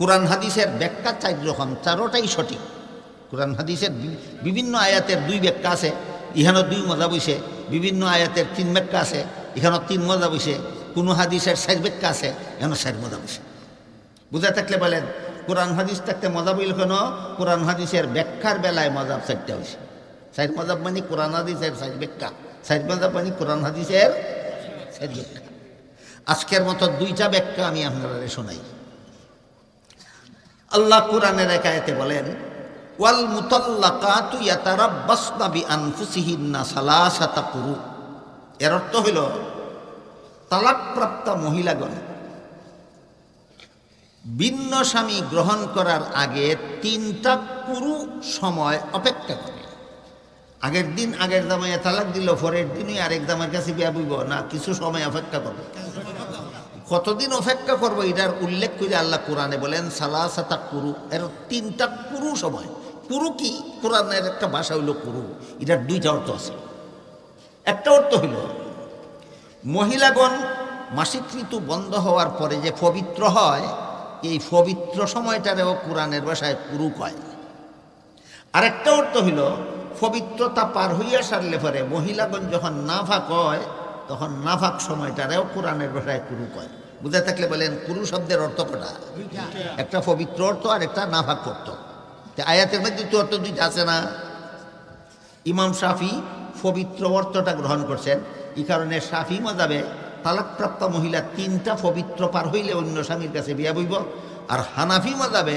কোরআন হাদিসের ব্যাখ্যা চার রকম চারোটাই সঠিক। কোরআন হাদিসের বিভিন্ন আয়াতের দুই ব্যাখ্যা আছে, ইহানো দুই মজা বইছে বিভিন্ন আয়াতের তিন ব্যাখ্যা আছে এখানেও তিন মজা বইছে কোনো হাদিসের ষাট ব্যাখ্যা আছে এখানে ষাট মজা বইছে বুঝে থাকলে বলেন, কোরআন হাদিস থাকতে মজা বইল কেন? কোরআন হাদিসের ব্যাখ্যার বেলায় মজাব চারটা হয়েছে সাইড মজাব মানে কোরআন হাদিসের সাইড ব্যাখ্যা। সাইড মজাব মানে কোরআন হাদিসের সাইড ব্যাখ্যা। আজকের মতো দুইটা ব্যাখ্যা আমি আপনারা শোনাই। আল্লাহ কোরআনের একায়তে বলেন, ওয়াল মুতাল্লাকাতু ইয়াতারাব্বাসনা বিআনফুসিহিন্না সালাসাতা কুরু। এর অর্থ হইল, তালাকপ্রাপ্ত মহিলাগণ ভিন্ন স্বামী গ্রহণ করার আগে তিনটা পুরু সময় অপেক্ষা করে। আগের দিন আগের দামে তালাক দিল, পরের দিনই আরেক দামের কাছে বিয়া বুঝব না, কিছু সময় অপেক্ষা করবে। কতদিন অপেক্ষা করব? এটার উল্লেখ করে আল্লাহ কোরআনে বলেন, সালাসাতা কুরু। এর তিনটা কুরু সময়। কুরু কি? কোরআনের একটা ভাষা হইল কুরু। এটার দুইটা অর্থ আছে। একটা অর্থ হইল, মহিলাগণ মাসিক ঋতু বন্ধ হওয়ার পরে যে পবিত্র হয়, এই পবিত্র সময়টারেও কোরআনের ভাষায় কুরু কয়। আরেকটা অর্থ হইল, পবিত্রতা পার হইয়া সারলে পরে মহিলাগণ যখন নাফাক হয়, তখন নাফাক সময়টারেও কোরআনের ভাষায় কুরু কয়। বুঝে থাকলে বলেন, কুরু শব্দের অর্থ কটা? একটা পবিত্র অর্থ আর একটা নাফাক অর্থ। আয়াতের মধ্যে তো অর্থ দুইটা আছে না? ইমাম শাফি পবিত্র অর্থটা গ্রহণ করছেন, এই কারণে শাফি মজাবে তালাকপ্রাপ্ত মহিলা তিনটা পবিত্র পার হইলে অন্য স্বামীর কাছে বিয়া বইব, আর হানাফি মজাবে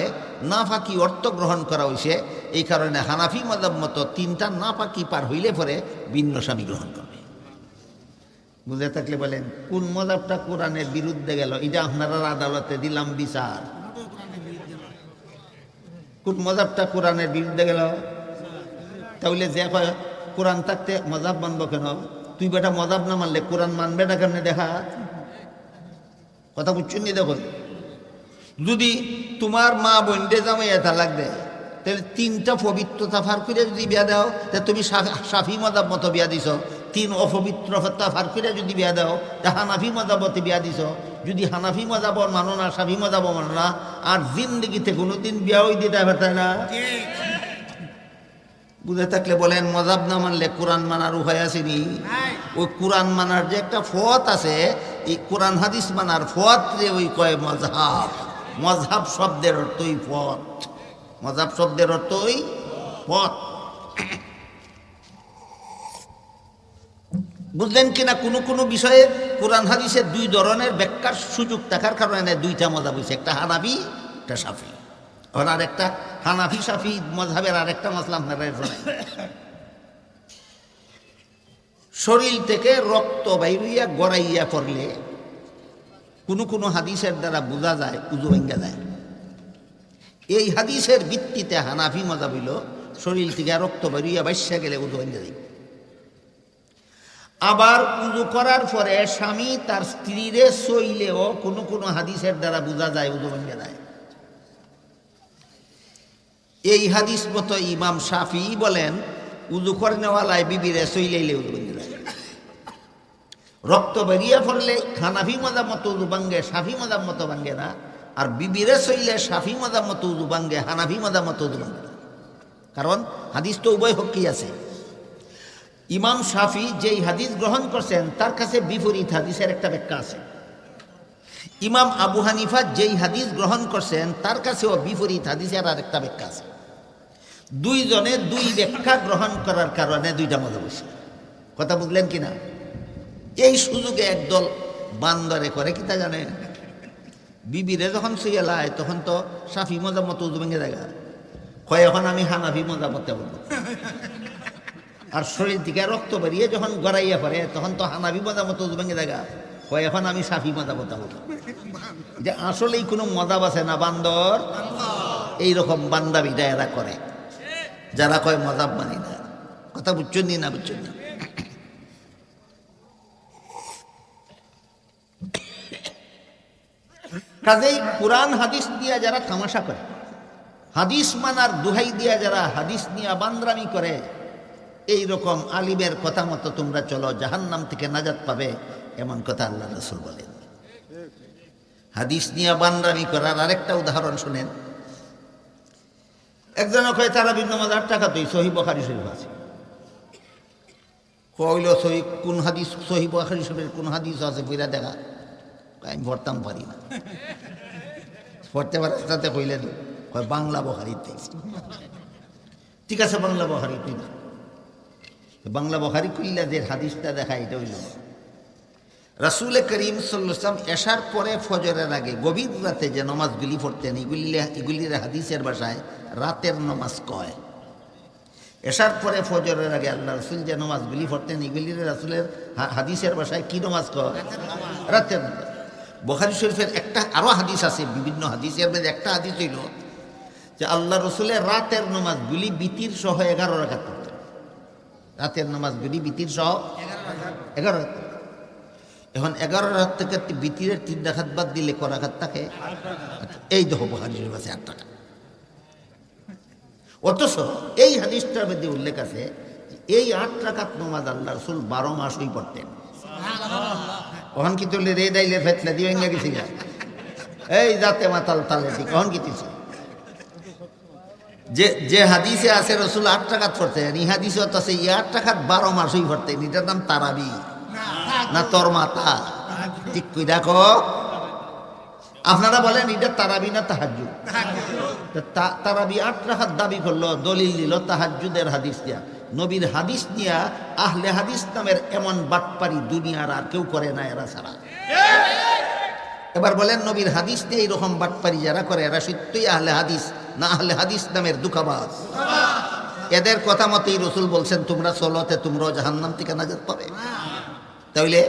নাফাকি অর্থ গ্রহণ করা হয়েছে এই কারণে হানাফি মজাব মতো তিনটা নাফাকি পার হইলে পরে ভিন্ন স্বামী গ্রহণ করবে বুঝে থাকলে বলেন, কোন মজাবটা কোরআনের বিরুদ্ধে গেল? এটা আপনারা আদালতে দিলাম বিচার। কোন মজাবটা কোরআনের বিরুদ্ধে গেল? তাহলে যে কোরআন থাকতে মজাব মানব কেন? তুই বেটা মজাব না মানলে কোরআন মানবে না কেমনে দেখা? কথা বুঝছেন নি দেখো যদি তোমার মা বোনডে জামাইয়া তালাক দেয় তাহলে তিনটা পবিত্রতা ফার করে যদি বিয়া দাও তাহলে তুমি সাফি মজাব মতো বিয়া দিছ। তিন অপবিত্রতা ফার করে যদি বিয়া দাও তা হানাফি মজাবতে বিয়া দিছ। যদি হানাফি মজাব মানো না সাফি মজাব মানো না আর জিন্দগিতে কোনোদিন বিয়া হই দিতে পারতে না? বুঝে থাকলে বলেন মজাব না মানলে কোরআন মানার উপায় আসেনি ওই কোরআন মানার যে একটা ফত আছে এই কোরআন হাদিস মানার ফত যে ওই কয় মজহাব মজহাব শব্দের অর্থই পথ মজাব শব্দের অর্থই পথ বুঝলেন কিনা কোনো কোনো বিষয়ে কোরআন হাদিসের দুই ধরনের ব্যাখ্যার সুযোগ থাকার কারণে দুইটা মজাব হয়েছে একটা হানাবি একটা সাফি আর আরেকটা হানাফি সাফি মজহাবের আরেকটা মশলা আপনারা শরীর থেকে রক্ত বাইরিয়া গড়াইয়া পড়লে কোনো কোনো হাদিসের দ্বারা বোঝা যায়, উজু ভেঙ্গা যায়। এই হাদিসের ভিত্তিতে হানাফি মজা হইল, শরীর থেকে রক্ত বাইরিয়া বাইসা গেলে উজু ভেঙ্গা যায়। আবার উজু করার পরে স্বামী তার স্ত্রীরে সইলেও কোনো কোনো হাদিসের দ্বারা বোঝা যায়, উজু ভেঙ্গা যায় এই হাদিস মতো ইমাম শাফি বলেন, উজু করে নেওয়ালায় বিবিরে সইলেইলে উজু ভেঙে যায় রক্ত বেরিয়ে পড়লে হানাফি মজার মতো উজু ভাঙ্গে সাফি মজার মতো ভাঙ্গে না, আর বিবিরে সইলে সাফি মজা মতো উজু ভাঙ্গে হানাফি মজার মতো উজু ভাঙ্গে কারণ হাদিস তো উভয় হকি আছে। ইমাম শাফি যেই হাদিস গ্রহণ করছেন, তার কাছে বিপরীত হাদিসের একটা ব্যাখ্যা আছে। ইমাম আবু হানিফা যেই হাদিস গ্রহণ করছেন, তার কাছেও বিপরীত হাদিসের আর একটা ব্যাখ্যা আছে। দুইজনে দুই ব্যাখ্যা গ্রহণ করার কারণে দুইটা মজা বসে। কথা বুঝলেন কি না এই সুযোগে একদল বান্দরে করে কি তা জানেন? বিবিরে যখন শুয়ে তখন তো সাফি মজা মতো উজু ভেঙে দেখা হয় এখন আমি হানাফি মজা মতে বলব। আর শরীর থেকে রক্ত বেরিয়ে যখন গড়াইয়া পড়ে, তখন তো হানাবি মজা মতো ভেঙে দেখা। হয় এখন আমি সাফি মজা মতো বলব যে আসলেই কোনো মজা বাসে না, বান্দর। এইরকম বান্দাবিটা এরা করে, যারা কয় মজাব মানি না। কথা বুঝছেন না বুঝছেন না? কাজেই কোরআন হাদিস দিয়া যারা তামাশা করে, হাদিস মানার দুহাই দিয়া যারা হাদিস নিয়ে বান্দ্রামি করে এই রকম আলিমের কথা মতো তোমরা চলো, জাহান্নাম থেকে নাজাত পাবে, এমন কথা আল্লাহ রসুল বলেন। হাদিস নিয়ে বান্দামি করার আরেকটা উদাহরণ শুনেন। একজন কয় তারা বিন নামাজ আট টাকা তুই, সহি বখারি শরীফ আছে। কইল, সহি কোন হাদিস, সহি বখারি শরীফের কোন হাদিস আছে বুঝা দেখা। আমি পড়তাম পারি না। পড়তে পারে তাতে কইলেন বাংলা বখারিতে। ঠিক আছে, বাংলা বখারি, তুই না। বাংলা বখারি কইলা যে হাদিসটা দেখা এটা হইল। রাসুল করিম সাল্লাম এসার পরে ফজরের আগে গভীর রাতে যে নমাজগুলি পড়তেন, এগুলি এগুলির হাদিসের ভাষায় রাতের নমাজ কয়। এসার পরে ফজরের আগে আল্লাহ রসুল যে নমাজগুলি পড়তেন এগুলির রাসুলের হাদিসের ভাষায় কি নমাজ কয়? রাতের নামাজ। বখারি শরীফের একটা আরও হাদিস আছে, বিভিন্ন হাদিসের মধ্যে একটা হাদিস হইল যে আল্লাহ রসুলের রাতের নমাজগুলি বিতির সহ এগারো রাখাত রাতের নামাজগুলি বিতির সহ এগারো এখন এগারো রাত থেকে বিতিরের তিন রাখাত বাদ দিলে ক রাখাত থাকে? এই দেখো বখারি শরীফ আছে আট টাকা অথচ এই হাদিসটার মধ্যে উল্লেখ আছে এই আট রাখাত নমাজ আল্লাহ রসুল বারো মাসই পড়তেন। কখন কি তুললে রে দাইলে ফেতলে দিয়ে গেছি। এই যাতে মাতাল তালে ঠিক কখন কি দিছি যে যে হাদিসে আছে রসুল আট টাকাত পড়তেন এই হাদিসে আছে, এই আট টাকা বারো মাসই পড়তেন এটার নাম তারাবি। না তোর মাতা ঠিক কই দেখো। আপনারা বলেন, এটা তারাবি না তাহাজুদ তারাবি আট রাখাত দাবি করল, দলিল দিল তাহাজুদের হাদিস দিয়া। নবীর হাদিস নিয়া আহলে হাদিস নামের এমন বাটপারি দুনিয়ার আর কেউ করে না এরা ছাড়া। এবার বলেন, নবীর হাদিস দিয়ে এইরকম বাটপারি যারা করে, এরা সত্যই আহলে হাদিস। না আহলে হাদিস নামের দুঃখাবাজ। এদের কথা মতেই রসুল বলছেন, তোমরা চলতে তোমরাও জাহান্নাম থেকে নাজাত পাবে। তাইলে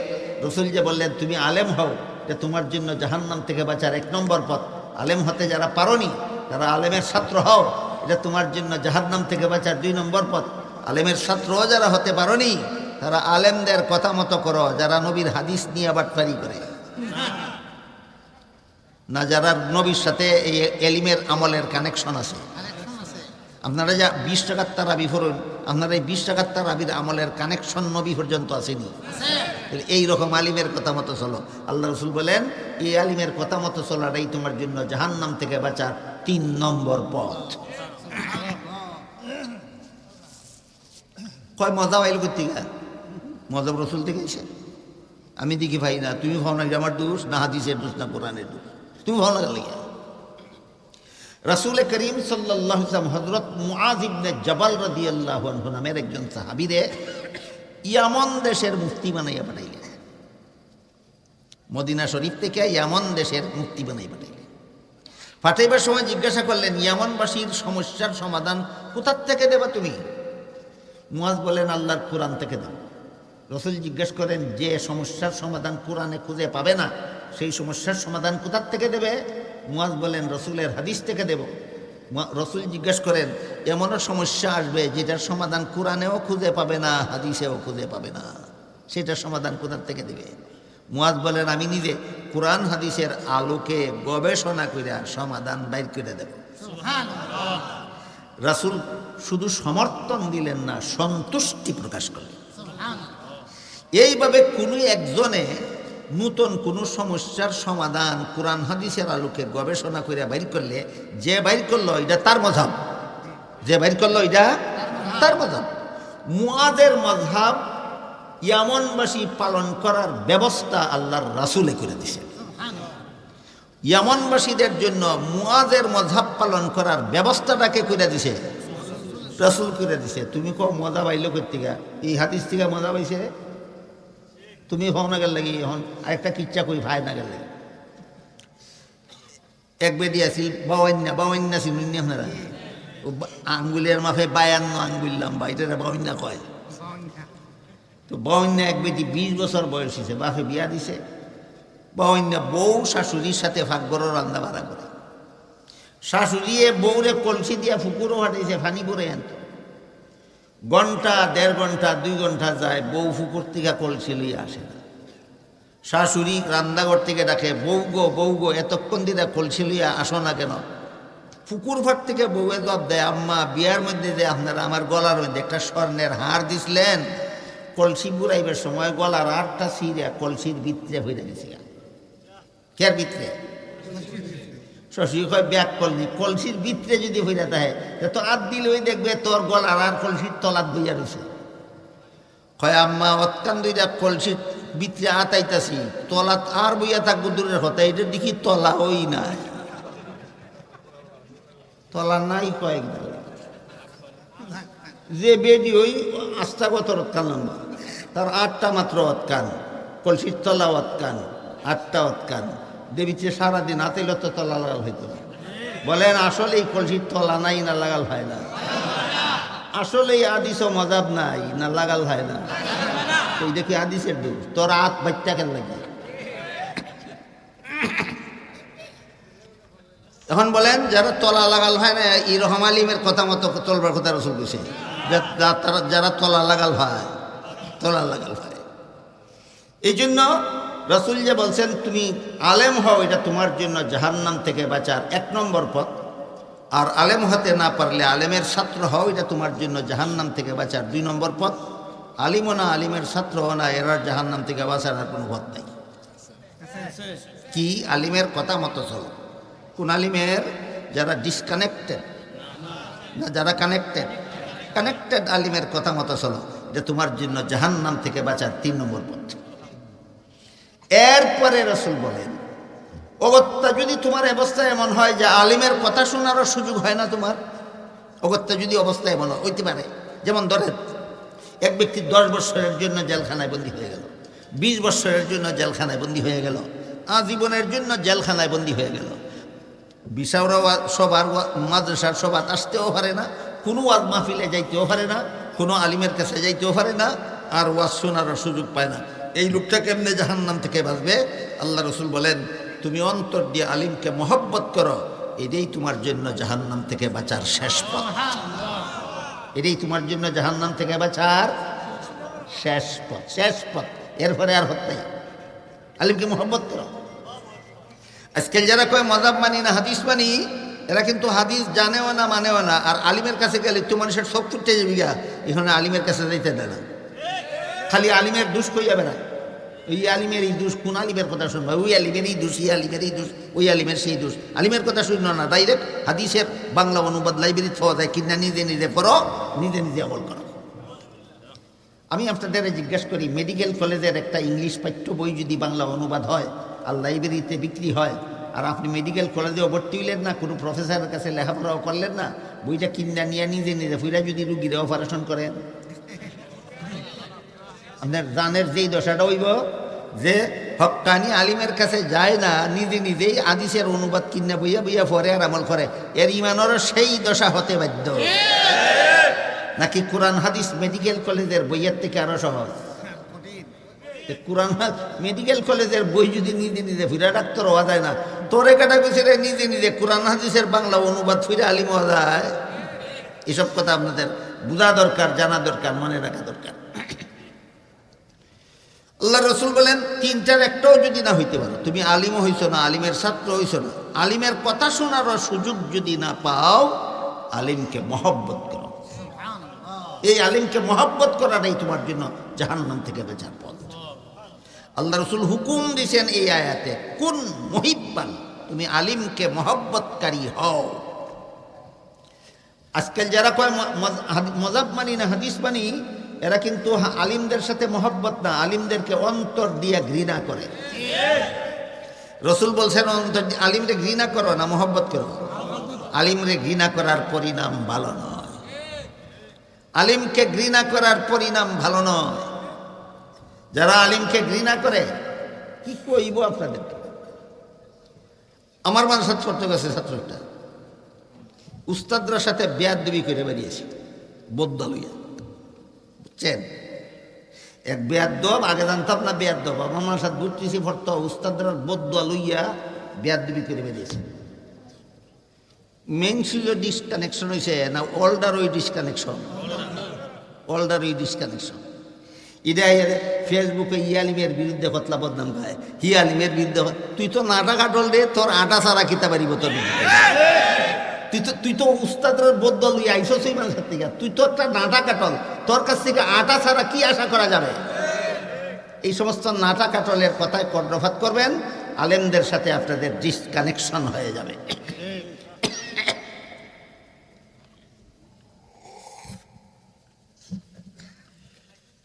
রসুল যে বললেন, তুমি আলেম হও যে তোমার জন্য জাহান্নাম থেকে বাঁচার এক নম্বর পথ। আলেম হতে যারা পারোনি, তারা আলেমের ছাত্র হও, এটা তোমার জন্য জাহান্নাম থেকে বাঁচার দুই নম্বর পথ। আলেমের ছাত্রও যারা হতে পারোনি, তারা আলেমদের কথা মতো করো, যারা নবীর হাদিস নিয়ে বাটপারি করে। না যারা নবীর সাথে এই এলিমের আমলের কানেকশন আছে। আপনারা যা বিশ টাকার তারাবি ফরুন আপনারা এই বিশ টাকার তারাবির আমলের কানেকশন নবী পর্যন্ত আসেনি। এই রকম আলিমের কথা মতো চলো। আল্লাহ রসুল বলেন এই আলিমের কথা মতো চলাটাই তোমার জন্য জাহান্নাম থেকে বাঁচার তিন নম্বর পথ। কয় মজা পাইল কোথেকে মজা রসুল থেকে এসে আমি দেখি ভাই না তুমি ভাও না আমার দোষ না হাদিসের দোষ না কোরআনের দোষ। তুমি ভালো না গেলে রাসুল করিম সাল্লাহ ইসলাম হজরত মুআজ জবাল রদি আল্লাহ নামের একজন সাহাবিরে ইয়ামন দেশের মুক্তি বানাইয়া পাঠাইলেন। মদিনা শরীফ থেকে ইয়ামন দেশের মুক্তি বানাই পাঠাইলেন। পাঠাইবার সময় জিজ্ঞাসা করলেন, ইয়ামনবাসীর সমস্যার সমাধান কোথার থেকে দেবা তুমি? মুয়াজ বলেন আল্লাহর কোরআন থেকে দেব। রসুল জিজ্ঞেস করেন, যে সমস্যার সমাধান কোরআনে খুঁজে পাবে না সেই সমস্যার সমাধান কোথার থেকে দেবে? মুয়াজ বলেন রসুলের হাদিস থেকে দেব। রসুল জিজ্ঞেস করেন এমনও সমস্যা আসবে যেটার সমাধান কোরআনেও খুঁজে পাবে না হাদিসেও খুঁজে পাবে না। সেটার সমাধান কোথার থেকে দেবে? মুয়াজ বলেন আমি নিজে কোরআন হাদিসের আলোকে গবেষণা করে সমাধান বাইর করে দেব। রাসুল শুধু সমর্থন দিলেন না সন্তুষ্টি প্রকাশ করলেন। এইভাবে কোনো একজনে নূতন কোনো সমস্যার সমাধান কোরআন হাদিসের আলোকে গবেষণা করে বাইর করলে, যে বাইর করল এটা তার মজাব। যে বাইর করল এটা তার মজাব। মুয়াদের মজহাব ইয়ামনবাসী পালন করার ব্যবস্থা আল্লাহর রাসুলে করে দিছে। ইয়ামনবাসীদের জন্য মুয়াজের মজহাব পালন করার ব্যবস্থাটাকে করে দিছে। রাসুল করে দিছে। তুমি কো মজা পাইলো করতে এই হাদিস থেকে মজা পাইছে তুমি হও না গেল লাগি এখন আরেকটা কিচ্ছা কই, ভাই না গেল। লাগি এক বেদি আছিল বাওয়ান্না বাওয়ান্না ছিল নি আপনারা? আঙ্গুলের মাফে বায়ান্ন আঙ্গুল লম্বা, এটা বাওয়ান্না কয়। তো বাওয়ান্না এক বেদি বিশ বছর বয়স হয়েছে বাপে বিয়া দিছে। বাওয়ান্না বউ শাশুড়ির সাথে ফাঁকগড় রান্না বাড়া করে। শাশুড়িয়ে বউরে কলসি দিয়া ফুকুরও হাঁটাইছে ফানি পরে আনত। ঘণ্টা, দেড় ঘণ্টা, দুই ঘণ্টা যায়, বউ ফুকুর থেকে কলসি লইয়া আসে না। শাশুড়ি রান্নাঘর থেকে ডাকে, বউ গো বউ গো, এতক্ষণ দিদা কলসি লইয়া আসো না কেন? পুকুর ভাট থেকে বউয়ে জব দেয়, আম্মা, বিয়ার মধ্যে যে আপনারা আমার গলার মধ্যে একটা স্বর্ণের হার দিছিলেন, কলসি বুড়াইবার সময় গলার আটটা সিরিয়া কলসির ভিতরে হয়ে গেছে কের ভিতরে? শশী কয়, ব্যাগ কলসি। কলসির ভিতরে যদি হইয়া থাকে, তো আত দিল ওই দেখবে তোর গলার আর কলসির তলাত বইয়া রয়েছে কয়, আম্মা অৎকান দুইটা কলসির ভিতরে আতাইতাছি তলাত আর বইয়া থাকব দূরের কথা এটা দেখি তলা ওই নাই। তলা নাই কয়েক যে বেডি ওই আস্তাগত রৎকান তার আটটা মাত্র অৎকান কলসির তলা অৎকান আটটা অৎকান দেবীতে সারাদিন আতেল তো তলা লাগাল হইতো। বলেন আসলে এই কলসির তলা নাই না লাগাল হয় না। আসলে আদিস মজাব নাই না লাগাল হয় না। ওই দেখি আদিসের দোষ, তোর আত বাচ্চা কেন লাগে? এখন বলেন, যারা তলা লাগাল হয় না ই রহম আলিমের কথা মতো চলবার কথা রসুল বসে যারা তলা লাগাল হয়, তলা লাগাল হয়। এই জন্য রসুল যে বলছেন, তুমি আলেম হও, এটা তোমার জন্য জাহান্নাম থেকে বাঁচার এক নম্বর পথ। আর আলেম হতে না পারলে আলেমের ছাত্র হও, এটা তোমার জন্য জাহান্নাম থেকে বাঁচার দুই নম্বর পথ। আলিমও না, আলিমের ছাত্র হও না এরার জাহান্নাম থেকে বাঁচার আর কোনো পথ নেই। কি আলিমের কথা মতো চলো। কোন আলিমের যারা ডিসকানেক্টেড না, যারা কানেক্টেড কানেক্টেড আলিমের কথা মতো চলো, যে তোমার জন্য জাহান্নাম থেকে বাঁচার তিন নম্বর পথ। এরপরে রসুল বলেন অগত্যা যদি তোমার অবস্থা এমন হয় যে আলিমের কথা শোনারও সুযোগ হয় না তোমার অগত্যা যদি অবস্থা এমন হয়, হইতে পারে। যেমন ধরেন এক ব্যক্তি দশ বৎসরের জন্য জেলখানায় বন্দী হয়ে গেল বিশ বৎসরের জন্য জেলখানায় বন্দী হয়ে গেল আজীবনের জন্য জেলখানায় বন্দী হয়ে গেল। বিশাওরা সবার মাদ্রাসার সবার আসতেও পারে না কোনো ওয়াজ মাহফিলে যাইতেও পারে না কোনো আলিমের কাছে যাইতেও পারে না আর ওয়াজ শোনারও সুযোগ পায় না। এই লোকটা কেমনে জাহান্নাম থেকে বাঁচবে? আল্লাহ রসুল বলেন তুমি অন্তর দিয়ে আলিমকে মহব্বত করো এটাই তোমার জন্য জাহান্নাম থেকে বাঁচার শেষ পথ। এটাই তোমার জন্য জাহান্নাম থেকে বাঁচার শেষ পথ শেষ পথ। এরপরে আর হত নাই। আলিমকে মহব্বত করো। আজকাল যারা কয় মজাব মানি না হাদিস মানি? এরা কিন্তু হাদিস জানেও না মানেও না। আর আলিমের কাছে গেলে তো মানুষের সব ছুটতে যাবি গা এখানে আলিমের কাছে যাইতে দেয় না। খালি আলিমের দুষ কই যাবে ওই আলিমের এই দুষ কোন আলিমের কথা শুনবে? ওই আলিমের এই দুষ, এই আলিমের এই দুষ, ওই আলিমের সেই দোষ। আলিমের কথা শুনল না ডাইরেক্ট হাদিসের বাংলা অনুবাদ লাইব্রেরি পাওয়া যায় কিনা নিজে নিজে পড়ো, নিজে নিজে আমল করো। আমি আপনাদের জিজ্ঞেস করি মেডিকেল কলেজের একটা ইংলিশ পাঠ্য বই যদি বাংলা অনুবাদ হয়, আর লাইব্রেরিতে বিক্রি হয়, আর আপনি মেডিকেল কলেজেও ভর্তি হইলেন না, কোনো প্রফেসরের কাছে লেখাপড়াও করলেন না, বইটা কিনা নিয়ে নিজে নিজে ফুইরা যদি রুগীরা অপারেশন করেন? আপনার জানের যেই দশাটা হইব, যে হকানি আলিমের কাছে যায় না, নিজে নিজেই আদিসের অনুবাদ কিনা বইয়া বইয়া পরে আর আমল করে। এর ইমানেরও সেই দশা হতে বাধ্য। নাকি কোরআন, হাদিস, মেডিকেল কলেজের বইয়ের থেকে আরও সহজ? কোরআন মেডিকেল কলেজের বই যদি নিজে নিজে ফিরা ডাক্তার হওয়া যায় না, তোরে কাটা পিছনে নিজে নিজে কোরআন, হাদিসের বাংলা অনুবাদ ফিরে আলিম হওয়া যায়? এসব কথা আপনাদের বোঝা দরকার, জানা দরকার, মনে রাখা দরকার। আল্লাহ রসুল বলেন তিনটার একটাও যদি না হইতে পারো তুমি আলিমও হইছো না আলিমের ছাত্র হইছো না আলিমের কথা শোনার সুযোগ যদি না পাও আলিমকে মহব্বত করো। এই আলিমকে মহব্বত করাটাই তোমার জন্য জাহান্নাম থেকে বেচার পথ। আল্লাহ রসুল হুকুম দিছেন এই আয়াতে কোন মহিব্বান তুমি আলিমকে মহব্বতকারী হও। আজকাল যারা কয় মজাব মানি না হাদিস মানি এরা কিন্তু আলিমদের সাথে মহব্বত না, আলিমদেরকে অন্তর দিয়ে ঘৃণা করে। রসুল বলছেন, অন্তর আলিমরে ঘৃণা করো না, মহব্বত করো আলিমরে ঘৃণা করার পরিণাম ভালো নয়। আলিমকে ঘৃণা করার পরিণাম ভালো নয়। যারা আলিমকে ঘৃণা করে, কি কইব আপনাদেরকে? আমার মানুষের ছোট্ট গেছে ছাত্রটা। উস্তাদরা সাথে বেয়াদবি করে বেরিয়েছি বদ্ধ লইয়া। বুঝছেন এক বেয়াদব আগে জানতাম না বেয়াদব আমার মানুষ ঘুরতেছি ভর্ত উস্তাদরা বদ্ধ লইয়া বেয়াদবি করে বেরিয়েছে মেন ছিল ডিসকানেকশন হয়েছে না ওল্ডার ওই ডিসকানেকশন ওল্ডার ওই ডিসকানেকশন এটা ফেসবুকে ইয়ালিমের বিরুদ্ধে কতলা বদনাম খায়। হিয়ালিমের বিরুদ্ধে তুই তো নাটা কাটল রে তোর আটা সারা কিতা পারিব তোর তুই তো তুই তো উস্তাদের বদল লইয়া আইসো সেই মানুষের থেকে। তুই তো একটা নাটা কাটল। তোর কাছ থেকে আটা ছাড়া কি আশা করা যাবে? এই সমস্ত নাটা কাটলের কথায় কর্ণপাত করবেন, আলেমদের সাথে আপনাদের ডিসকানেকশন হয়ে যাবে।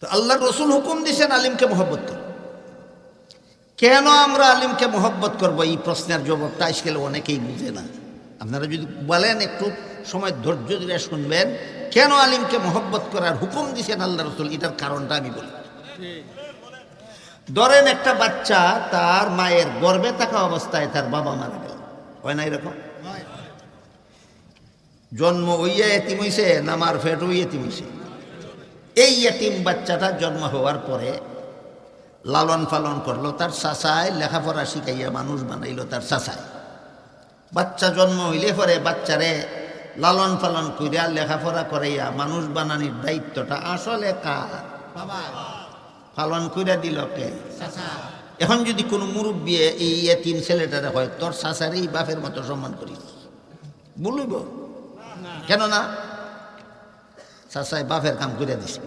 তো আল্লাহ রসুল হুকুম দিছেন আলিমকে মহব্বত করো। কেন আমরা আলিমকে মহব্বত করব? এই প্রশ্নের জবাবটা আজকাল অনেকেই বুঝে না। আপনারা যদি বলেন একটু সময় ধৈর্য ধরে শুনবেন, কেন আলিমকে মহব্বত করার হুকুম দিছেন আল্লাহ রসুল? এটার কারণটা আমি বলি। ধরেন একটা বাচ্চা তার মায়ের গর্ভে থাকা অবস্থায় তার বাবা মারা গেল। হয় না এরকম? জন্ম ওইয়া এতিম হইছে নামার ফেট ওই এতিম হইছে? এই এতিম বাচ্চাটা জন্ম হওয়ার পরে লালন পালন করল, তার চাচায় লেখাপড়া শিখাইয়া মানুষ বানাইলো তার চাচায়। বাচ্চা জন্ম হইলে পরে বাচ্চারে লালন পালন করিয়া লেখাপড়া করাইয়া মানুষ বানানির দায়িত্বটা আসলে কার? পালন কইরা দিল কে? এখন যদি কোনো মুরব্বী এই এতিম ছেলেটারে হয় তোর চাচারই বাপের মতো সম্মান করিস। বলিব কেন না চাচাই বাপের কাম করে দিছে।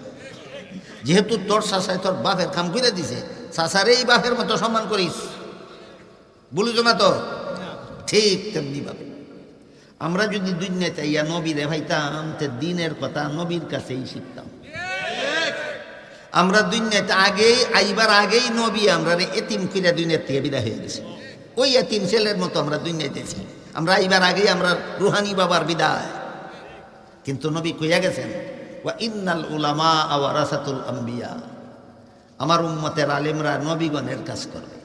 যেহেতু তোর চাচাই তোর বাপের কাম করে দিছে চাচারেই বাপের মতো সম্মান করিস। বলিস না তো? ঠিক তেমনি ভাবে আমরা যদি দুনিয়াতে ইয়া নবীরে ভাইতাম, তে দিনের কথা নবীর কাছেই শিখতাম। আমরা দুনিয়াতে আগেই আইবার আগেই নবী আমরা রে এতিম কইরা দুনিয়ার থেকে বিদায় হয়ে গেছি। ওই এতিম ছেলের মতো আমরা দুনিয়াতেছি আমরা আইবার আগেই আমরা রুহানি বাবার বিদায়। কিন্তু নবী কইয়া গেছেন ইন্নাল উলামা আওয়ারাসাতুল আম্বিয়া। আমার উম্মতের আলেমরা নবীগণের কাজ করবে।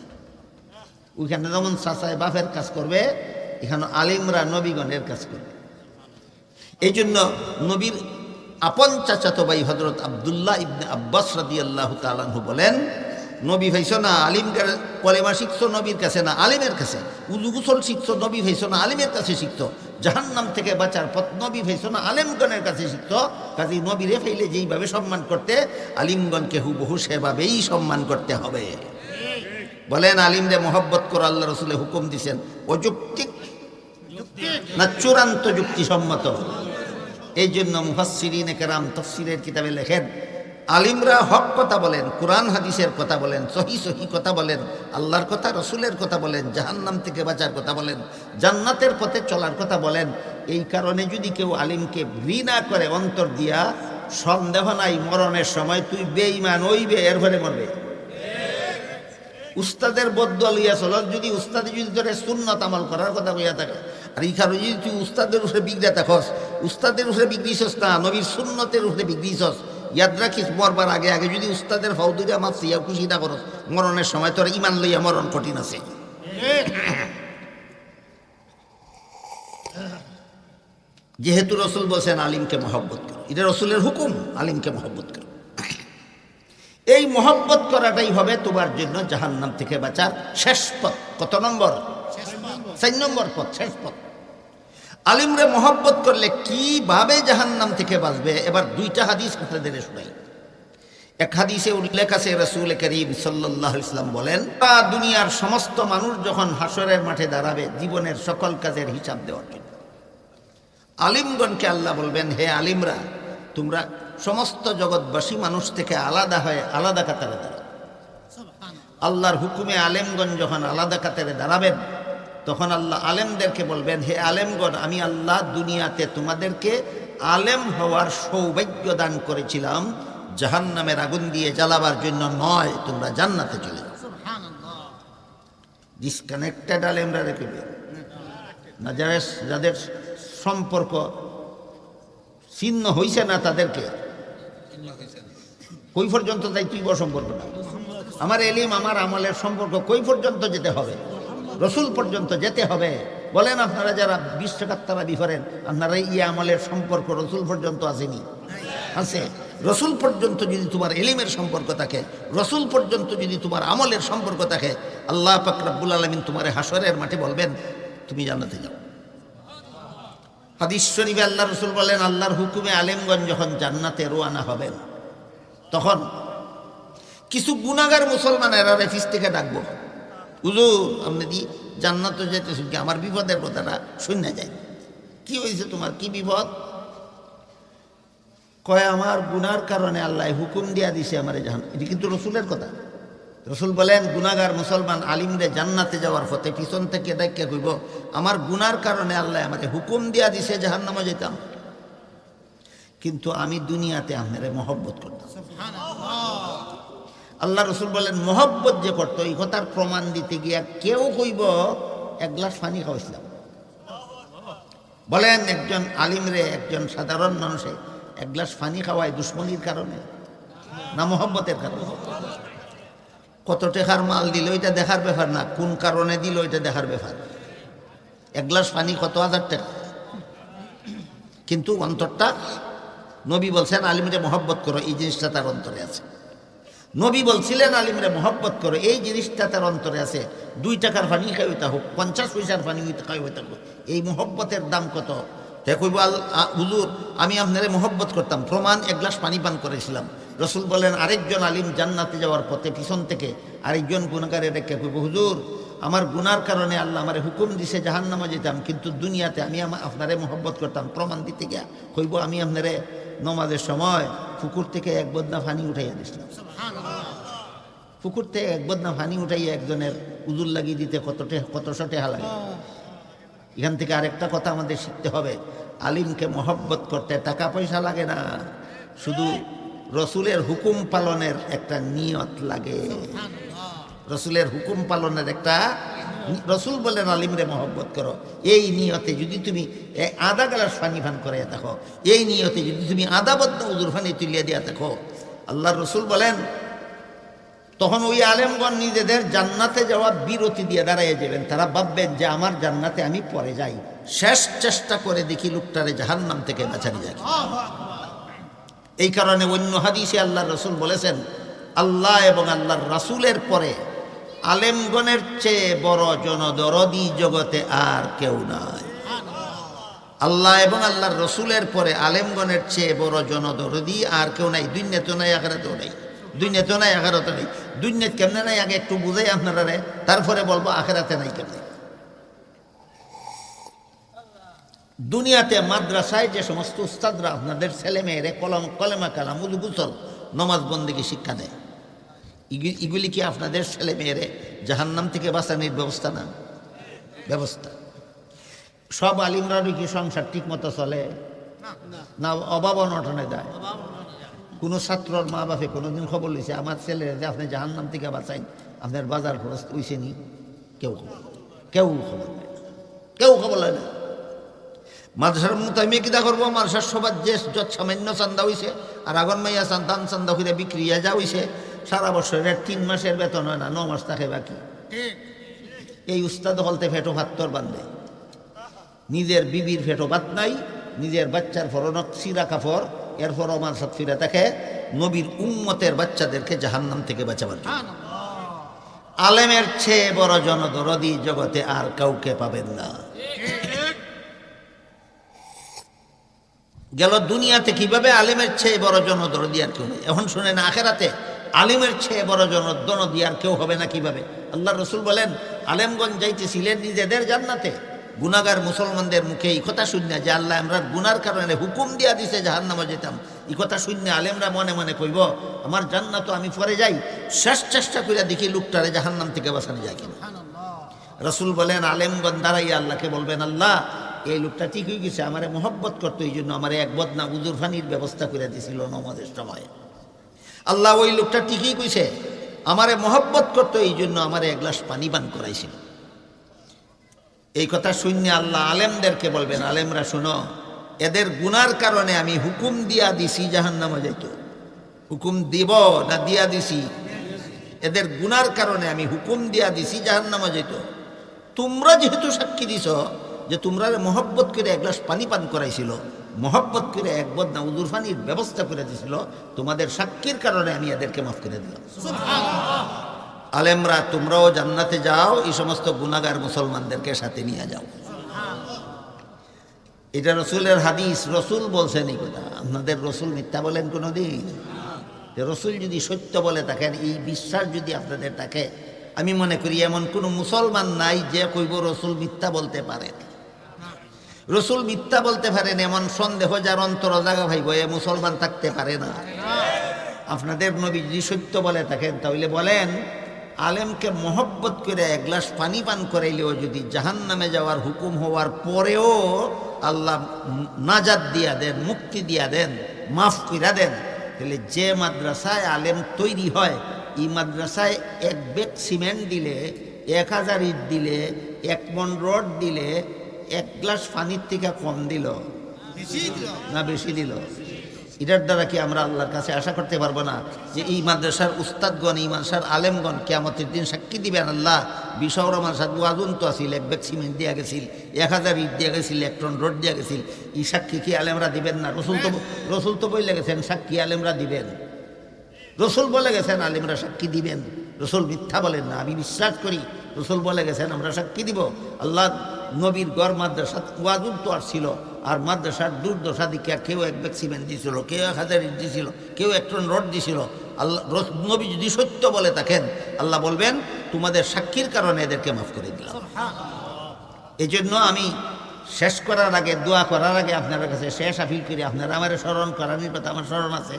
ওইখানে যেমন চাচায় বাপের কাজ করবে, এখানে আলিমরা নবীগণের কাজ করবে। এই জন্য নবীর আপন চাচাতো ভাই হজরত আবদুল্লাহ ইবনে আব্বাস রাদি আল্লাহ তালাহু বলেন, নবী ভাইছো না আলিম কলেমা শিখছো, নবীর কাছে না আলিমের কাছে? উজু গুসল শিখছো, নবী ভাইছো না আলিমের কাছে শিখতো জাহান্নাম থেকে বাঁচার পথ নবী ভাইছো না আলিমগণের কাছে শিখতো কাজী নবীরে ফাইলে যেইভাবে সম্মান করতে, আলিমগণকে হুবহু সেভাবেই সম্মান করতে হবে। বলেন আলিমরে মোহব্বত করে আল্লাহ রসুলে হুকুম দিছেন। অযৌক্তিক না চূড়ান্ত যুক্তিসম্মত? এই জন্য মুহাসিরিন কেরাম তফসিরের কিতাবে লেখেন, আলিমরা হক কথা বলেন, কোরআন হাদিসের কথা বলেন, সহি সহি কথা বলেন, আল্লাহর কথা, রসুলের কথা বলেন, জাহান্নাম থেকে বাঁচার কথা বলেন, জান্নাতের পথে চলার কথা বলেন, এই কারণে যদি কেউ আলিমকে ঘৃণা করে, অন্তর দিয়া, সন্দেহ নাই, মরণের সময় তুই বেঈমান ওই বে এর ঘরে মরবে। উস্তাদের বদ্ধ লইয়া চল যদি উস্তাদে যদি তোর সুন্নত আমল করার কথা কইয়া থাকে। আর ইখানে যদি তুই উস্তাদের উপরে বিগড়ে থাকস, উস্তাদের উপরে বিগড়িছস না, নবীর সুন্নতের উপরে বিগড়িছস ইয়াদ রাখিস মরবার আগে আগে যদি উস্তাদের ফাউদুরিয়া মাপছি ইয়া খুশি না করস, মরণের সময় তোর ইমান লইয়া মরণ কঠিন আছে। যেহেতু রসুল বলছেন, আলিমকে মহব্বত করো। এটা রসুলের হুকুম, আলিমকে মহব্বত করো। এই মহব্বত করাটাই হবে তোমার জন্য জাহান্নাম থেকে বাঁচার শেষ পথ। কত নম্বর? চার নম্বর পথ, শেষ পথ। আলিমরে মহব্বত করলে কীভাবে জাহান্নাম থেকে বাঁচবে? এবার দুইটা হাদিস আপনাদের শোনাই। এক হাদিসে উল্লেখ আছে, রসুল করিম সাল্লাহ ইসলাম বলেন "তা দুনিয়ার সমস্ত মানুষ যখন হাসরের মাঠে দাঁড়াবে, জীবনের সকল কাজের হিসাব দেওয়ার জন্য। আলিমগণকে আল্লাহ বলবেন, হে আলিমরা, তোমরা সমস্ত জগৎবাসী মানুষ থেকে আলাদা হয়ে আলাদা কাতারে দাঁড়াও আল্লাহর হুকুমে আলেমগণ যখন আলাদা কাতারে দাঁড়াবেন, তখন আল্লাহ আলেমদেরকে বলবেন, হে আলেমগণ, আমি আল্লাহ দুনিয়াতে তোমাদেরকে আলেম হওয়ার সৌভাগ্য দান করেছিলাম। জাহান্নামের আগুন দিয়ে জ্বালাবার জন্য নয়, তোমরা জান্নাতে চলে ডিসকানেক্টেড আলেমরা রেখে না, যাদের যাদের সম্পর্ক ছিন্ন হইছে না তাদেরকে কই পর্যন্ত তাই তুই সম্পর্ক না। আমার এলিম, আমার আমলের সম্পর্ক কই পর্যন্ত যেতে হবে। রসুল পর্যন্ত যেতে হবে। বলেন আপনারা যারা বিশ টাকার বিফারেন আপনারা ইয়ে আমলের সম্পর্ক রসুল পর্যন্ত আসেনি? আছে। রসুল পর্যন্ত যদি তোমার এলিমের সম্পর্ক থাকে, রসুল পর্যন্ত যদি তোমার আমলের সম্পর্ক থাকে, আল্লাহ পাকরাবুল আলমিন তোমার হাসরের মাঠে বলবেন, তুমি জানাতে যাও। হাদিস শরীফে আল্লাহ রসুল বলেন, আল্লাহর হুকুমে আলেমগঞ্জ যখন জান্নাতে রোয়ানা হবেন তখন কিছু গুণাগার মুসলমান এরা রেফিস থেকে ডাকবো। হুজুর, আপনি দি জান্নাতে যেতে শুনকি আমার বিপদের কথাটা শুনে যায় কি হয়েছে তোমার? কি বিপদ? কয়, আমার গুনার কারণে আল্লাহ হুকুম দিয়া দিছে আমার জাহান এটি কিন্তু রসুলের কথা। রসুল বলেন, গুনাগার মুসলমান আলিমরে জান্নাতে যাওয়ার ফতে পিছন থেকে দেখে কইব, আমার গুনার কারণে আল্লাহ আমাকে হুকুম দিয়া দিছে জাহান্নামে যেতাম কিন্তু আমি দুনিয়াতে আপনারে মহব্বত করতাম। আল্লাহ রসুল বলেন মহব্বত যে করতো এই কথার প্রমাণ দিতে গিয়া কেউ কইব এক গ্লাস পানি খাওয়াইছিলাম। বলেন একজন আলিমরে একজন সাধারণ মানুষে এক গ্লাস পানি খাওয়ায় দুশ্মনির কারণে না মহব্বতের কারণে? কত টাকার মাল দিল ওইটা দেখার ব্যাপার না। কোন কারণে দিল ওইটা দেখার ব্যাপার। এক গ্লাস পানি কত হাজার টাকা? কিন্তু অন্তরটা নবী বলছেন, আলিমরে মহব্বত করো, এই জিনিসটা তার অন্তরে আছে। নবী বলছিলেন, আলিমরে মহব্বত করো, এই জিনিসটা তার অন্তরে আছে। দুই টাকার পানি খাই হইতা হোক, পঞ্চাশ পয়সার হইতে খাই হইতে হোক, এই মহব্বতের দাম কত? তে কইব, আল হুজুর, আমি আপনারে মহব্বত করতাম, প্রমাণ, এক গ্লাস পানি পান করেছিলাম। রসুল বলেন, আরেকজন আলিম জান্নাতে যাওয়ার পথে পিছন থেকে আরেকজন গুণাগারে রেখে কইব, হুজুর, আমার গুনার কারণে আল্লাহ আমারে হুকুম দিছে জাহান্নামা যেতাম, কিন্তু দুনিয়াতে আমি, আপনারে মহব্বত করতাম, প্রমাণ দিতে গিয়া কইব, আমি আপনারে নমাজের সময় পুকুর থেকে এক বদনা ফানি উঠাইয়া দিছিলাম। পুকুর থেকে এক বদনা ফানি উঠাইয়া একজনের উজুর লাগিয়ে দিতে কত টে- কতশো টেহা লাগে। এখান থেকে আরেকটা কথা আমাদের শিখতে হবে। আলিমকে মহব্বত করতে টাকা পয়সা লাগে না। শুধু রসুলের হুকুম পালনের একটা নিয়ত লাগে। রসুলের হুকুম পালনের একটা রসুল বলেন আলিমরে মহব্বত করো। এই নিয়তে যদি তুমি, এ- আধা গ্লাস পানি পান করে দেখো এই নিয়তে যদি তুমি আধা বদ্ধ উজুর পানি তুলিয়ে দিয়া দেখো আল্লাহ রসুল বলেন, তখন ওই আলেমগণ নিজেদের জান্নাতে যাওয়া বিরতি দিয়ে দাঁড়াইয়ে যাবেন। তারা ভাববেন যে আমার জান্নাতে আমি পরে যাই। শেষ চেষ্টা করে দেখি লোকটারে জাহান্নাম থেকে বাঁচানি যায় এই কারণে অন্য হাদিসে আল্লাহ রসুল বলেছেন, আল্লাহ এবং আল্লাহর রাসূলের পরে আলেমগণের চেয়ে বড় জনদরদি জগতে আর কেউ নাই। আল্লাহ এবং আল্লাহর রসুলের পরে আলেমগণের চেয়ে বড় জনদরদি আর কেউ নাই। দুই নেতো নাই আগারাতেও নাই। দুই নেতো নাই আগারতে নাই। দুই নেত কেমনে নাই? আগে একটু বুঝাই আপনারা রে। তারপরে বলব আখেরাতে নাই কেমনে? দুনিয়াতে মাদ্রাসায় যে সমস্ত উস্তাদরা আপনাদের ছেলে মেয়েরে কলম কলেমা কালাম উদু গুসল নমাজ বন্দিকে শিক্ষা দেয়। এগুলি কি আপনাদের ছেলে মেয়েরে জাহান্নাম থেকে বাঁচানোর ব্যবস্থা না? ব্যবস্থা। সব আলিমরারই কি সংসার ঠিক মতো চলে? না অভাব অনটনে যায়। কোনো ছাত্রর মা বাপে কোনোদিন খবর লইছে আমার ছেলে যে আপনি জাহান্নাম থেকে বাঁচাইন আপনার বাজার খরচ হইছে নি? কেউ খবর কেউ খবর কেউ খবর না। মাদ্রাসার মোতামিয়ে কিতা করব মাদ্রাসার সবার যে যত সামান্য চান্দা হইছে আর আগন মাইয়া চান্দান চান্দা করে বিক্রি যা হইছে সারা বছরের তিন মাসের বেতন হয় না, ন মাস থাকে বাকি। এই উস্তাদ হলতে ফেটো ভাত তোর বান্ধে নিজের বিবির ফেটো ভাত নাই, নিজের বাচ্চার ফরনক সিরা কাপড় এরপর আমার সাত ফিরে থাকে নবীর উম্মতের বাচ্চাদেরকে জাহান্নাম থেকে বাঁচাবার আলেমের চেয়ে বড় জনদরদি জগতে আর কাউকে পাবেন না। গেল দুনিয়াতে কীভাবে আলেমের চেয়ে বড় জনদরদি আর কেউ এখন শুনেন, আখেরাতে আলিমের চেয়ে বড় জনদরদি আর কেউ হবে না কীভাবে? আল্লাহ রসুল বলেন আলেমগঞ্জ যাইতেছিলেন নিজেদের জান্নাতে। গুনাগার মুসলমানদের মুখে এই কথা শূন্য যে আল্লাহ আমরা গুনার কারণে হুকুম দিয়া দিছে জাহান নামে যেতাম। এই কথা শূন্য আলেমরা মনে মনে কইব আমার জান্নাত আমি পরে যাই শেষ চেষ্টা করে দেখি লোকটারে জাহান্নাম থেকে বাঁচানো যায় কিনা? রসুল বলেন আলেমগঞ্জ দাঁড়াই আল্লাহকে বলবেন আল্লাহ এই লোকটা ঠিক হয়ে গেছে আমার মহব্বত করতো এই জন্য আমার এক বদনা উজুর ফানির ব্যবস্থা করে দিয়েছিল নমাজের সময়। আল্লাহ ওই লোকটা ঠিকই কইছে, আমারে মহব্বত করতো, এই জন্য আমার এক গ্লাস পানি পান করাইছিল। এই কথা শূন্য আল্লাহ আলেমদেরকে বলবেন, আলেমরা শুনো, এদের গুনার কারণে আমি হুকুম দিয়া দিছি জাহান নামা যাইত। হুকুম দিব না দিয়া দিছি? এদের গুনার কারণে আমি হুকুম দিয়া দিছি জাহান নামা যেত তোমরা যেহেতু সাক্ষী দিছ, যে তোমরা মহব্বত করে এক গ্লাস পানি পান করাইছিল মহব্বত করে এক বদনা উদুর পানির ব্যবস্থা করে দিয়েছিল তোমাদের সাক্ষীর কারণে আমি এদেরকে মাফ করে দিলাম। আলেমরা তোমরাও জান্নাতে যাও এই সমস্ত গুনাগার মুসলমানদেরকে সাথে নিয়ে যাও। এটা রসুলের হাদিস রসুল বলছেন এই কথা। আপনাদের রসুল মিথ্যা বলেন কোনো দিন রসুল যদি সত্য বলে থাকেন এই বিশ্বাস যদি আপনাদের থাকে আমি মনে করি এমন কোনো মুসলমান নাই যে কইব রসুল মিথ্যা বলতে পারেন রসুল মিথ্যা বলতে পারেন, এমন সন্দেহ যার অন্তর জাগা ভাইব এ মুসলমান থাকতে পারে না। আপনাদের নবী যদি সত্য বলে থাকেন, তাহলে বলেন, আলেমকে মহব্বত করে এক গ্লাস পানি পান করাইলেও যদি জাহান নামে যাওয়ার হুকুম হওয়ার পরেও আল্লাহ নাজাদ দিয়া দেন, মুক্তি দিয়া দেন, মাফ কইরা দেন, তাহলে যে মাদ্রাসায় আলেম তৈরি হয়, এই মাদ্রাসায় এক বেগ সিমেন্ট দিলে, এক হাজার ইট দিলে, এক মন রড দিলে এক গ্লাস পানির থেকে কম দিল? না বেশি দিল? এটার দ্বারা কি আমরা আল্লাহর কাছে আশা করতে পারব না যে এই মাদ্রাসার উস্তাদগণ এই মাদ্রাসার আলেমগণ কেমতের দিন সাক্ষী দিবেন? আল্লাহ বিশাল মাদ্রাসার ওয়াজুন তো আসিল এক ব্যাগ সিমেন্ট দিয়া গেছিল এক হাজার ইট দিয়া গেছিল এক টন রোড দিয়া গেছিল। এই সাক্ষী কি আলেমরা দিবেন না? রসুল তো রসুল তো বলে গেছেন সাক্ষী আলেমরা দিবেন। রসুল বলে গেছেন আলিমরা সাক্ষী দিবেন। রসুল মিথ্যা বলেন না আমি বিশ্বাস করি রসুল বলে গেছেন আমরা সাক্ষী দিব। আল্লাহ নবীর গড় মাদ্রাসা ওয়াজুল তো আর ছিল। আর মাদ্রাসার দুর্দশা দিকে কেউ এক ব্যাগ সিমেন্ট দিছিল কেউ এক হাজার ইট দিছিল কেউ এক টন রড দিছিল। আল্লাহ নবী যদি সত্য বলে থাকেন আল্লাহ বলবেন তোমাদের সাক্ষীর কারণে এদেরকে মাফ করে দিলাম। এই জন্য আমি শেষ করার আগে দোয়া করার আগে আপনার কাছে শেষ আপিল করি। আপনারা আমার স্মরণ করার কথা আমার স্মরণ আছে।